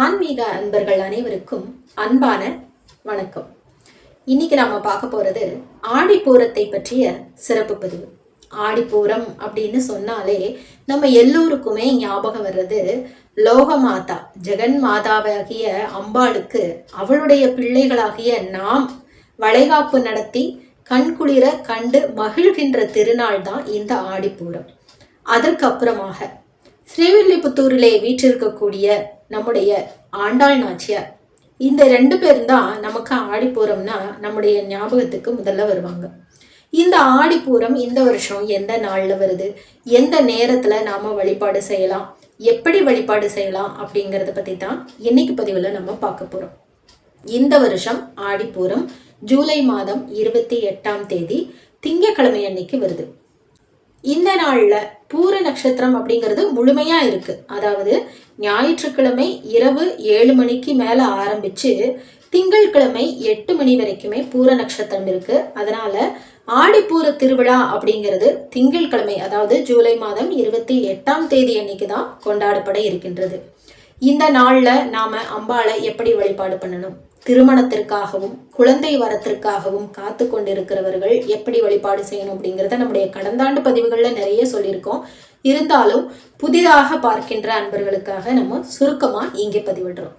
ஆன்மீக அன்பர்கள் அனைவருக்கும் அன்பான வணக்கம். இன்னைக்கு நாம பார்க்க போறது ஆடிப்பூரத்தை பற்றிய சிறப்பு பதிவு. ஆடிப்பூரம் அப்படின்னு சொன்னாலே நம்ம எல்லோருக்குமே ஞாபகம் வர்றது லோக மாதா ஜெகன் மாதாவாகிய அம்பாளுக்கு அவளுடைய பிள்ளைகளாகிய நாம் வளைகாப்பு நடத்தி கண்குளிர கண்டு மகிழ்கின்ற திருநாள் தான் இந்த ஆடிப்பூரம். அதற்கப்புறமாக ஸ்ரீவில்லிபுத்தூரிலே வீற்றிருக்கக்கூடிய நம்முடைய ஆண்டாள் நாச்சியார். இந்த ரெண்டு பேரும் தான் நமக்கு ஆடிப்பூரம்னா நம்முடைய ஞாபகத்துக்கு முதல்ல வருவாங்க. இந்த ஆடிப்பூரம் இந்த வருஷம் எந்த நாளில் வருது? எந்த நேரத்தில் நாம் வழிபாடு செய்யலாம்? எப்படி வழிபாடு செய்யலாம்? அப்படிங்கிறத பற்றி தான் இன்னைக்கு பதிவில் நம்ம பார்க்க போகிறோம் இந்த வருஷம் ஆடிப்பூரம் ஜூலை மாதம் இருபத்தி எட்டாம் தேதி திங்கக்கிழமை அன்னைக்கு வருது. இந்த நாளில் பூர நட்சத்திரம் அப்படிங்கிறது முழுமையா இருக்கு. அதாவது ஞாயிற்றுக்கிழமை இரவு ஏழு மணிக்கு மேல ஆரம்பிச்சு திங்கட்கிழமை எட்டு மணி வரைக்குமே பூர நட்சத்திரம் இருக்கு. அதனால ஆடிப்பூர திருவிழா அப்படிங்கிறது திங்கட்கிழமை அதாவது ஜூலை மாதம் இருபத்தி எட்டாம் தேதி அன்னைக்கு தான் கொண்டாடப்பட இருக்கின்றது. இந்த நாளில் நாம் அம்பாளை எப்படி வழிபாடு பண்ணணும்? திருமணத்திற்காகவும் குழந்தை வரத்திற்காகவும் காத்து கொண்டிருக்கிறவர்கள் எப்படி வழிபாடு செய்யணும் அப்படிங்கிறத நம்முடைய கடந்தாண்டு பதிவுகளில் நிறைய சொல்லியிருக்கோம். இருந்தாலும் புதிதாக பார்க்கின்ற அன்பர்களுக்காக நம்ம சுருக்கமாக இங்கே பதிவிடுறோம்.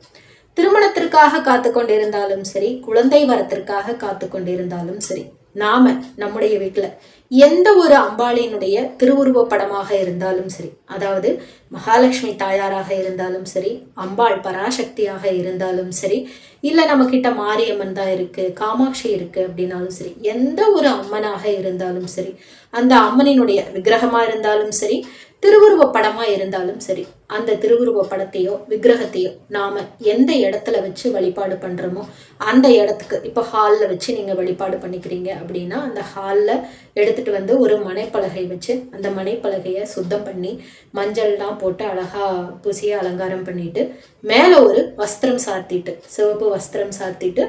திருமணத்திற்காக காத்து கொண்டிருந்தாலும் சரி குழந்தை வரத்திற்காக காத்து கொண்டிருந்தாலும் சரி நாம நம்முடைய வீட்டில் எந்த ஒரு அம்பாளினுடைய திருவுருவ படமாக இருந்தாலும் சரி அதாவது மகாலட்சுமி தாயாராக இருந்தாலும் சரி அம்பாள் பராசக்தியாக இருந்தாலும் சரி இல்லை நம்ம கிட்ட மாரியம்மன் தான் இருக்கு காமாட்சி இருக்கு அப்படின்னாலும் சரி எந்த ஒரு அம்மனாக இருந்தாலும் சரி அந்த அம்மனினுடைய விக்கிரகமா இருந்தாலும் சரி திருவுருவ படமா இருந்தாலும் சரி அந்த திருவுருவ படத்தையோ விக்கிரகத்தையோ நாம எந்த இடத்துல வச்சு வழிபாடு பண்றோமோ அந்த இடத்துக்கு இப்போ ஹாலில் வச்சு நீங்க வழிபாடு பண்ணிக்கிறீங்க அப்படின்னா அந்த ஹாலில் எடுத்துட்டு வந்து ஒரு மனைப்பலகை வச்சு அந்த மனைப்பலகையை சுத்தம் பண்ணி மஞ்சள்லாம் போட்டு அழகா பூசிய அலங்காரம் பண்ணிட்டு மேலே ஒரு வஸ்திரம் சாத்திட்டு சிவப்பு வஸ்திரம் சாத்திட்டு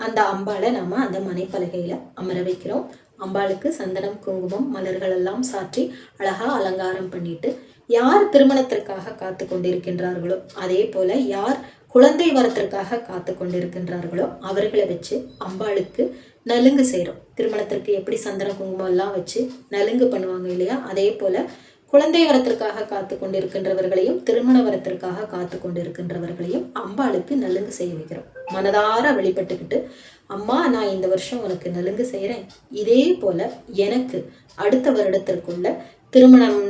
அந்த அம்பாளை நாம அந்த மனைப்பலகையில அமர வைக்கிறோம். அம்பாளுக்கு சந்தனம் குங்குமம் மலர்கள் எல்லாம் சாற்றி அழகா அலங்காரம் பண்ணிட்டு யார் திருமணத்திற்காக காத்து கொண்டிருக்கின்றார்களோ அதே போல யார் குழந்தை வரத்திற்காக காத்து கொண்டிருக்கின்றார்களோ அவர்களை வச்சு அம்பாளுக்கு நலுங்கு செய்கிறோம் திருமணத்திற்கு எப்படி சந்தன குங்குமம் எல்லாம் வச்சு நலுங்கு பண்ணுவாங்க இல்லையா? அதே போல குழந்தை வரத்திற்காக காத்து கொண்டிருக்கின்றவர்களையும் திருமண வரத்திற்காக காத்து கொண்டிருக்கின்றவர்களையும் அம்பாளுக்கு நலுங்கு செய்ய வைக்கிறோம். மனதார வெளிப்பட்டுக்கிட்டு அம்மா நான் இந்த வருஷம் உனக்கு நலுங்கு செய்கிறேன் இதே போல எனக்கு அடுத்த வருடத்திற்குள்ள திருமணம்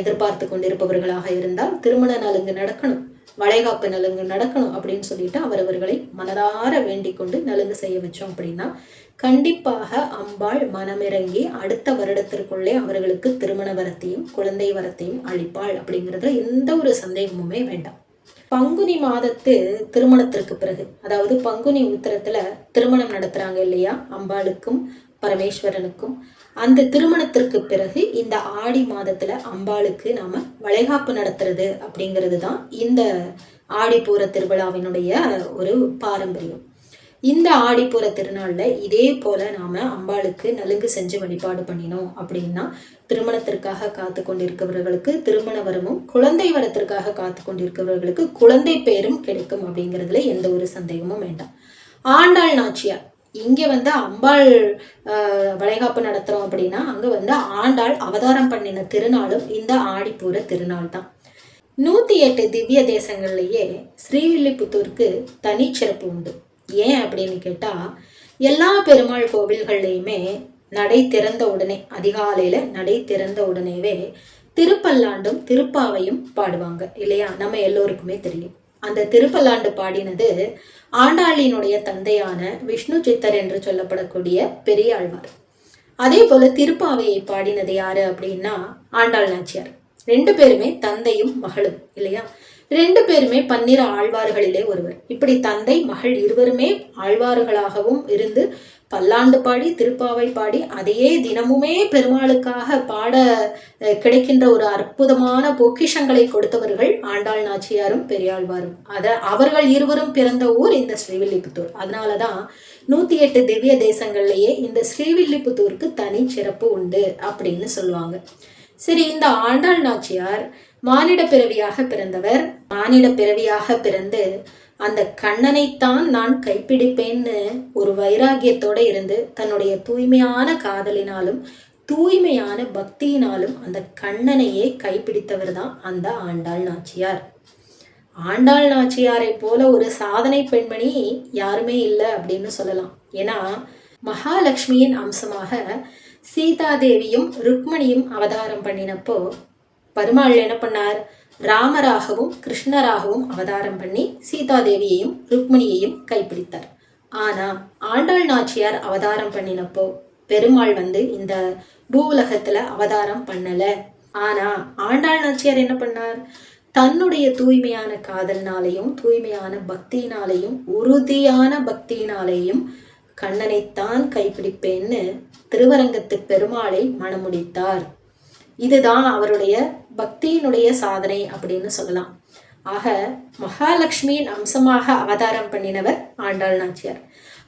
எதிர்பார்த்து கொண்டிருப்பவர்களாக இருந்தால் திருமண நலுங்கு நடக்கணும். வளைகாப்பு நலுங்கு நடக்கணும் அப்படின்னு சொல்லிட்டு அவரவர்களை மனதார வேண்டிக் கொண்டு நலுங்கு செய்ய வச்சோம் அப்படின்னா கண்டிப்பாக அம்பாள் மனமிறங்கி அடுத்த வருடத்திற்குள்ளே அவர்களுக்கு திருமண வரத்தையும் குழந்தை வரத்தையும் அளிப்பாள் அப்படிங்கிறதுல எந்த ஒரு சந்தேகமுமே வேண்டாம். பங்குனி மாதத்து திருமணத்திற்கு பிறகு அதாவது பங்குனி உத்திரத்துல திருமணம் நடத்துறாங்க இல்லையா அம்பாளுக்கும் பரமேஸ்வரனுக்கும் அந்த திருமணத்திற்கு பிறகு இந்த ஆடி மாதத்துல அம்பாளுக்கு நாம வளைகாப்பு நடத்துறது அப்படிங்கிறது தான் இந்த ஆடிப்பூர திருவிழாவினுடைய ஒரு பாரம்பரியம். இந்த ஆடிப்பூர திருநாளில் இதே போல நாம அம்பாளுக்கு நலுங்கு செஞ்சு வழிபாடு பண்ணினோம் அப்படின்னா திருமணத்திற்காக காத்து கொண்டிருக்கிறவர்களுக்கு திருமண வரமும் குழந்தை வரத்திற்காக காத்து கொண்டிருக்கிறவர்களுக்கு குழந்தை பேரும் கிடைக்கும் அப்படிங்கிறதுல எந்த ஒரு சந்தேகமும் வேண்டாம். ஆண்டாள் நாச்சியார் இங்கே வந்து அம்பாள் வளைகாப்பு நடத்துகிறோம் அப்படின்னா அங்கே வந்து ஆண்டாள் அவதாரம் பண்ணின திருநாளும் இந்த ஆடிப்பூர திருநாள் தான் நூற்றி எட்டு திவ்ய தேசங்கள்லேயே ஸ்ரீவில்லிபுத்தூருக்கு தனிச்சிறப்பு உண்டு. ஏன் அப்படின்னு கேட்டால் எல்லா பெருமாள் கோவில்கள்லையுமே நடை திறந்த உடனே அதிகாலையில் நடை திறந்த உடனேவே திருப்பல்லாண்டும் திருப்பாவையும் பாடுவாங்க இல்லையா? நம்ம எல்லோருக்குமே தெரியும். அந்த திருப்பல்லாண்டு பாடினது ஆண்டாளினுடைய தந்தையான விஷ்ணு சித்தர் என்று சொல்லப்படக்கூடிய பெரியாழ்வார். அதே போல திருப்பாவையை பாடினது யாரு அப்படின்னா ஆண்டாள் நாச்சியார். ரெண்டு பேருமே தந்தையும் மகளும் இல்லையா? ரெண்டு பேருமே பன்னிர ஆழ்வார்களிலே ஒருவர். இப்படி தந்தை மகள் இருவருமே ஆழ்வார்களாகவும் இருந்து பல்லாண்டு பாடி திருப்பாவை பாடி அதையே தினமுமே பெருமாளுக்காக பாட கிடைக்கின்ற ஒரு அற்புதமான பொக்கிஷங்களை கொடுத்தவர்கள் ஆண்டாள் நாச்சியாரும் பெரியாழ்வாரும். அதை அவர்கள் இருவரும் பிறந்த ஊர் இந்த ஸ்ரீவில்லிபுத்தூர். அதனால தான் நூற்றி எட்டு திவ்ய தேசங்கள்லேயே இந்த ஸ்ரீவில்லிபுத்தூருக்கு தனி சிறப்பு உண்டு அப்படின்னு சொல்லுவாங்க. சரி இந்த ஆண்டாள் நாச்சியார் மானிட பிறவியாக பிறந்தவர். மானிட பிறவியாக பிறந்து அந்த கண்ணனைத்தான் நான் கைப்பிடிப்பேன்னு ஒரு வைராகியத்தோட இருந்து தன்னுடைய தூய்மையான காதலினாலும் தூய்மையான பக்தியினாலும் அந்த கண்ணனையே கைப்பிடித்தவர் தான் அந்த ஆண்டாள் நாச்சியார். ஆண்டாள் நாச்சியாரை போல ஒரு சாதனை பெண்மணி யாருமே இல்லை அப்படின்னு சொல்லலாம். ஏன்னா மகாலட்சுமியின் அம்சமாக சீதாதேவியும் ருக்மணியும் அவதாரம் பண்ணினப்போ பருமாள் என்ன பண்ணார்? ராமராகவும் கிருஷ்ணராகவும் அவதாரம் பண்ணி சீதாதேவியையும் ருக்மிணியையும் கைப்பிடித்தார். ஆனா ஆண்டாள் நாச்சியார் அவதாரம் பண்ணினப்போ பெருமாள் வந்து இந்த பூவுலகத்துல அவதாரம் பண்ணல. ஆனா ஆண்டாள் நாச்சியார் என்ன பண்ணார்? தன்னுடைய தூய்மையான காதல்னாலையும் தூய்மையான பக்தியினாலையும் உறுதியான பக்தியினாலேயும் கண்ணனைத்தான் கைப்பிடிப்பேன்னு திருவரங்கத்து பெருமாளை மணமுடித்தார் இதுதான் அவருடைய பக்தியினுடைய சாதனை அப்படின்னு சொல்லலாம். ஆக மகாலட்சுமியின் அம்சமாக அவதாரம் பண்ணினவர் ஆண்டாள் நாச்சியார்.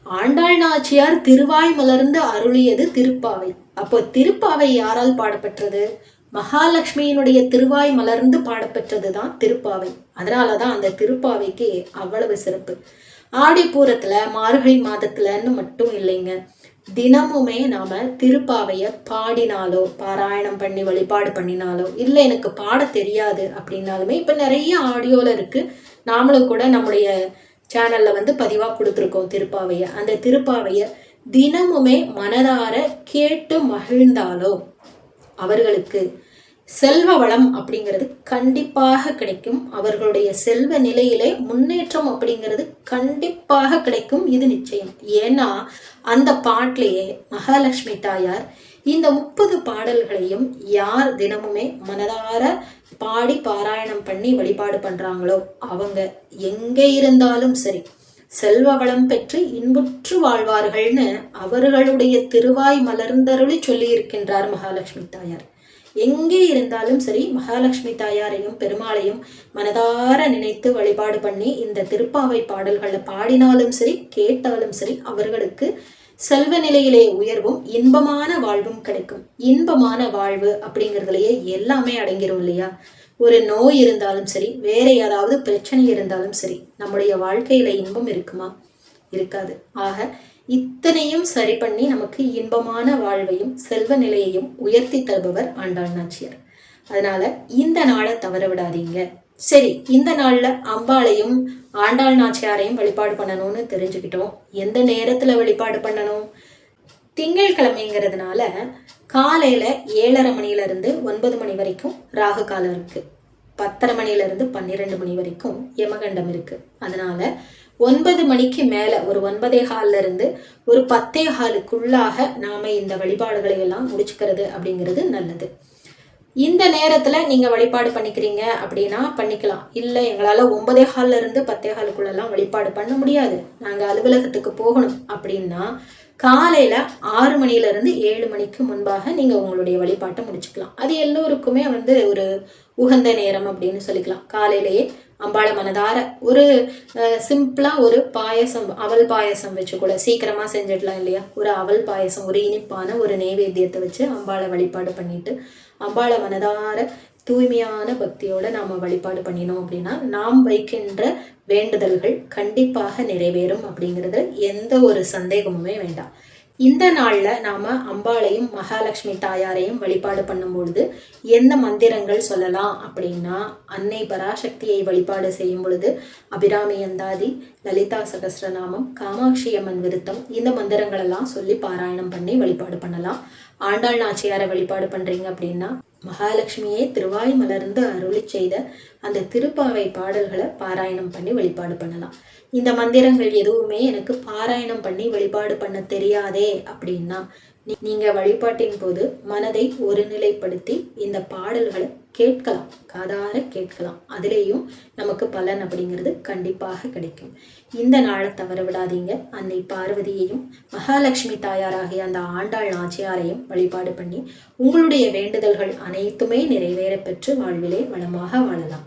ஆண்டாள் நாச்சியார் திருவாய் மலர்ந்து அருளியது திருப்பாவை. அப்போ திருப்பாவை யாரால் பாடப்பெற்றது? மகாலட்சுமியினுடைய திருவாய் மலர்ந்து பாடப்பெற்றது தான் திருப்பாவை. அதனால தான் அந்த திருப்பாவைக்கு அவ்வளவு சிறப்பு. ஆடிப்பூரத்தில் மார்கழி மாதத்துலன்னு மட்டும் இல்லைங்க. தினமுமே நாம திருப்பாவைய பாடினாலோ பாராயணம் பண்ணி வழிபாடு பண்ணினாலோ இல்லை எனக்கு பாட தெரியாது அப்படின்னாலுமே இப்போ நிறைய ஆடியோவில் இருக்கு. நாமளும் கூட நம்முடைய சேனல்ல வந்து பதிவாக கொடுத்துருக்கோம் திருப்பாவைய. அந்த திருப்பாவைய தினமுமே மனதார கேட்டு மகிழ்ந்தாலோ அவர்களுக்கு செல்வ வளம் அப்படிங்கிறது கண்டிப்பாக கிடைக்கும். அவர்களுடைய செல்வ நிலையிலே முன்னேற்றம் அப்படிங்கிறது கண்டிப்பாக கிடைக்கும். இது நிச்சயம். ஏன்னா அந்த பாட்டிலேயே மகாலட்சுமி தாயார் இந்த முப்பது பாடல்களையும் யார் தினமுமே மனதார பாடி பாராயணம் பண்ணி வழிபாடு பண்றாங்களோ அவங்க எங்கே இருந்தாலும் சரி செல்வ வளம் பெற்று இன்புற்று வாழ்வார்கள்னு அவர்களுடைய திருவாய் மலர்ந்தருளி சொல்லியிருக்கின்றார் மகாலட்சுமி தாயார். எங்கே இருந்தாலும் சரி மகாலட்சுமி தாயாரையும் பெருமாளையும் மனதார நினைத்து வழிபாடு பண்ணி இந்த திருப்பாவை பாடல்களை பாடினாலும் சரி கேட்டாலும் சரி அவர்களுக்கு செல்வ நிலையிலே உயர்வும் இன்பமான வாழ்வும் கிடைக்கும். இன்பமான வாழ்வு அப்படிங்கிறதுலயே எல்லாமே அடங்கிரும் இல்லையா? ஒரு நோய் இருந்தாலும் சரி வேற ஏதாவது பிரச்சனை இருந்தாலும் சரி நம்முடைய வாழ்க்கையில இன்பம் இருக்குமா? இருக்காது. ஆக இத்தனையும் சரி பண்ணி நமக்கு இன்பமான வாழ்வையும் செல்வ நிலையையும் உயர்த்தி தருபவர் ஆண்டாள் நாச்சியார். அதனால இந்த நாளை தவற விடாதீங்க. சரி இந்த நாள்ல அம்பாளையும் ஆண்டாள் நாச்சியாரையும் வழிபாடு பண்ணணும்னு தெரிஞ்சுக்கிட்டோம். எந்த நேரத்துல வழிபாடு பண்ணணும்? திங்கட்கிழமைங்கிறதுனால காலையில ஏழரை மணில இருந்து ஒன்பது மணி வரைக்கும் ராகு காலம் இருக்கு. பத்தரை மணில இருந்து பன்னிரெண்டு மணி வரைக்கும் யமகண்டம் இருக்கு. அதனால ஒன்பது மணிக்கு மேல ஒரு ஒன்பதே ஹால்ல இருந்து ஒரு பத்தே ஹாலுக்குள்ளாக நாம இந்த வழிபாடுகளை எல்லாம் முடிச்சுக்கிறது அப்படிங்கிறது நல்லது. இந்த நேரத்துல நீங்க வழிபாடு பண்ணிக்கிறீங்க அப்படின்னா பண்ணிக்கலாம். இல்லை எங்களால ஒன்பதே ஹால்ல இருந்து பத்தே ஹாலுக்குள்ளெல்லாம் வழிபாடு பண்ண முடியாது. நாங்க அலுவலகத்துக்கு போகணும் அப்படின்னா காலையில ஆறு மணில இருந்து ஏழு மணிக்கு முன்பாக நீங்க உங்களுடைய வழிபாட்டை முடிச்சுக்கலாம். அது எல்லோருக்குமே வந்து ஒரு உகந்த நேரம் அப்படின்னு சொல்லிக்கலாம். காலையிலேயே அம்பாளை மனதார ஒரு சிம்பிளா ஒரு பாயசம் அவல் பாயசம் வச்சு கூட சீக்கிரமாக செஞ்சிடலாம் இல்லையா? ஒரு அவல் பாயசம் ஒரு இனிப்பான ஒரு நெய்வேத்தியத்தை வச்சு அம்பாளை வழிபாடு பண்ணிட்டு அம்பாளை மனதார தூய்மையான பக்தியோடு நாம் வழிபாடு பண்ணினோம் அப்படின்னா நாம் வைக்கின்ற வேண்டுதல்கள் கண்டிப்பாக நிறைவேறும் அப்படிங்கிறது எந்த ஒரு சந்தேகமுமே வேண்டாம். இந்த நாளில் நாம் அம்பாளையும் மகாலட்சுமி தாயாரையும் வழிபாடு பண்ணும்பொழுது எந்த மந்திரங்கள் சொல்லலாம் அப்படின்னா அன்னை பராசக்தியை வழிபாடு செய்யும் பொழுது அபிராமி அந்தாதி லலிதா சகசிரநாமம் காமாட்சி அம்மன் விருத்தம் இந்த மந்திரங்களெல்லாம் சொல்லி பாராயணம் பண்ணி வழிபாடு பண்ணலாம். ஆண்டாள் நாச்சியாரை வழிபாடு பண்ணுறீங்க அப்படின்னா மகாலட்சுமியே திருவாய் மலர்ந்து அருளி செய்த அந்த திருப்பாவை பாடல்களை பாராயணம் பண்ணி வழிபாடு பண்ணலாம். இந்த மந்திரங்கள் எதுவுமே எனக்கு பாராயணம் பண்ணி வழிபாடு பண்ண தெரியாதே அப்படின்னா நீங்க வழிபாட்டின் போது மனதை ஒருநிலைப்படுத்தி இந்த பாடல்களை கேட்கலாம். காதார கேட்கலாம். அதுலேயும் நமக்கு பலன் அப்படிங்கிறது கண்டிப்பாக கிடைக்கும். இந்த நாளை தவற விடாதீங்க. அன்னை பார்வதியையும் மகாலட்சுமி தாயாராகிய அந்த ஆண்டாள் நாச்சியாரையும் வழிபாடு பண்ணி உங்களுடைய வேண்டுதல்கள் அனைத்துமே நிறைவேற பெற்று வாழ்விலே வளமாக வாழலாம்.